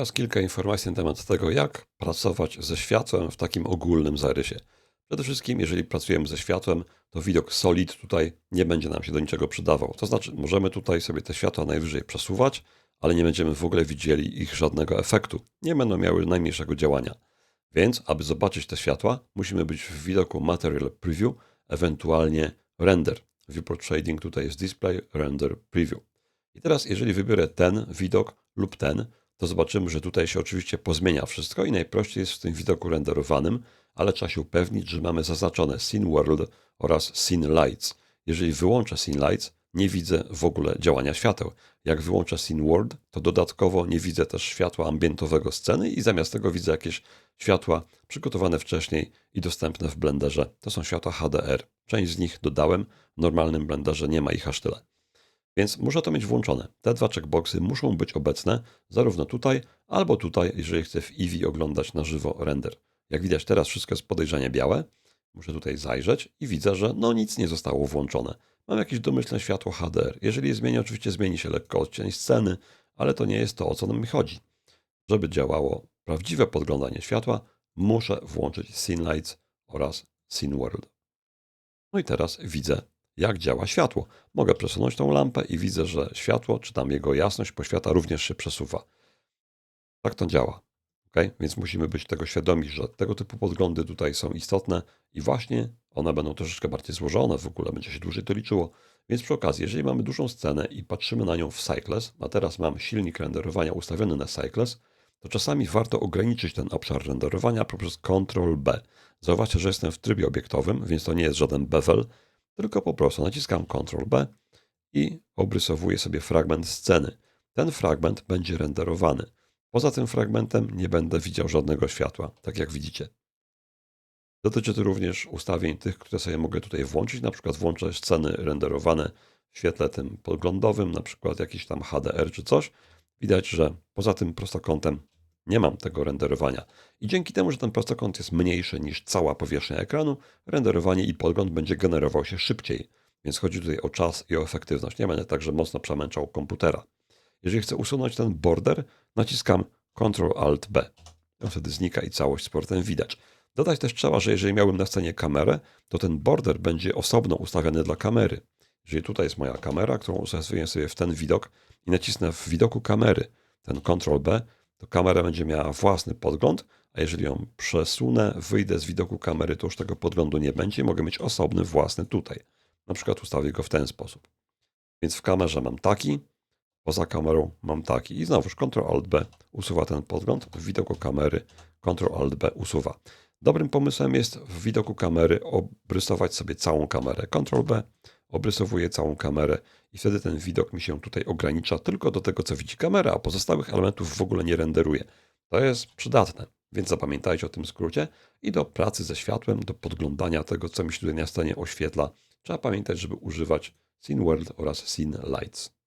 Teraz kilka informacji na temat tego, jak pracować ze światłem w takim ogólnym zarysie. Przede wszystkim, jeżeli pracujemy ze światłem, to widok solid tutaj nie będzie nam się do niczego przydawał. To znaczy, możemy tutaj sobie te światła najwyżej przesuwać, ale nie będziemy w ogóle widzieli ich żadnego efektu. Nie będą miały najmniejszego działania. Więc, aby zobaczyć te światła, musimy być w widoku Material Preview, ewentualnie Render. Viewport Shading tutaj jest Display, Render, Preview. I teraz, jeżeli wybiorę ten widok lub ten, to zobaczymy, że tutaj się oczywiście pozmienia wszystko i najprościej jest w tym widoku renderowanym, ale trzeba się upewnić, że mamy zaznaczone Scene World oraz Scene Lights. Jeżeli wyłączę Scene Lights, nie widzę w ogóle działania świateł. Jak wyłączę Scene World, to dodatkowo nie widzę też światła ambientowego sceny i zamiast tego widzę jakieś światła przygotowane wcześniej i dostępne w Blenderze. To są światła HDR. Część z nich dodałem, w normalnym Blenderze nie ma ich aż tyle. Więc muszę to mieć włączone. Te dwa checkboxy muszą być obecne zarówno tutaj, albo tutaj, jeżeli chcę w Eevee oglądać na żywo render. Jak widać teraz wszystko jest podejrzanie białe. Muszę tutaj zajrzeć i widzę, że no nic nie zostało włączone. Mam jakieś domyślne światło HDR. Jeżeli je zmienię, oczywiście zmieni się lekko odcień sceny, ale to nie jest to, o co nam chodzi. Żeby działało prawdziwe podglądanie światła, muszę włączyć Scene Lights oraz Scene World. No i teraz widzę jak działa światło. Mogę przesunąć tą lampę i widzę, że światło, czy tam jego jasność poświata również się przesuwa. Tak to działa. Okay? Więc musimy być tego świadomi, że tego typu podglądy tutaj są istotne i właśnie one będą troszeczkę bardziej złożone, w ogóle będzie się dłużej to liczyło. Więc przy okazji, jeżeli mamy dużą scenę i patrzymy na nią w Cycles, a teraz mam silnik renderowania ustawiony na Cycles, to czasami warto ograniczyć ten obszar renderowania poprzez Ctrl B. Zauważcie, że jestem w trybie obiektowym, więc to nie jest żaden bevel, tylko po prostu naciskam Ctrl B i obrysowuję sobie fragment sceny. Ten fragment będzie renderowany. Poza tym fragmentem nie będę widział żadnego światła, tak jak widzicie. Dotyczy to również ustawień tych, które sobie mogę tutaj włączyć. Na przykład włączę sceny renderowane w świetle tym podglądowym, na przykład jakiś tam HDR czy coś. Widać, że poza tym prostokątem nie mam tego renderowania. I dzięki temu, że ten prostokąt jest mniejszy niż cała powierzchnia ekranu, renderowanie i podgląd będzie generował się szybciej. Więc chodzi tutaj o czas i o efektywność. Nie będę także mocno przemęczał komputera. Jeżeli chcę usunąć ten border, naciskam Ctrl-Alt-B. Wtedy znika i całość z portem widać. Dodać też trzeba, że jeżeli miałbym na scenie kamerę, to ten border będzie osobno ustawiony dla kamery. Jeżeli tutaj jest moja kamera, którą ustawię sobie w ten widok i nacisnę w widoku kamery ten Ctrl-B, to kamera będzie miała własny podgląd, a jeżeli ją przesunę, wyjdę z widoku kamery, to już tego podglądu nie będzie i mogę mieć osobny, własny tutaj. Na przykład ustawię go w ten sposób. Więc w kamerze mam taki, poza kamerą mam taki i znowuż Ctrl-Alt-B usuwa ten podgląd, w widoku kamery Ctrl-Alt-B usuwa. Dobrym pomysłem jest w widoku kamery obrysować sobie całą kamerę. Ctrl-B obrysowuje całą kamerę i wtedy ten widok mi się tutaj ogranicza tylko do tego, co widzi kamera, a pozostałych elementów w ogóle nie renderuje. To jest przydatne, więc zapamiętajcie o tym skrócie i do pracy ze światłem, do podglądania tego, co mi się tutaj na scenie oświetla, trzeba pamiętać, żeby używać Scene World oraz Scene Lights.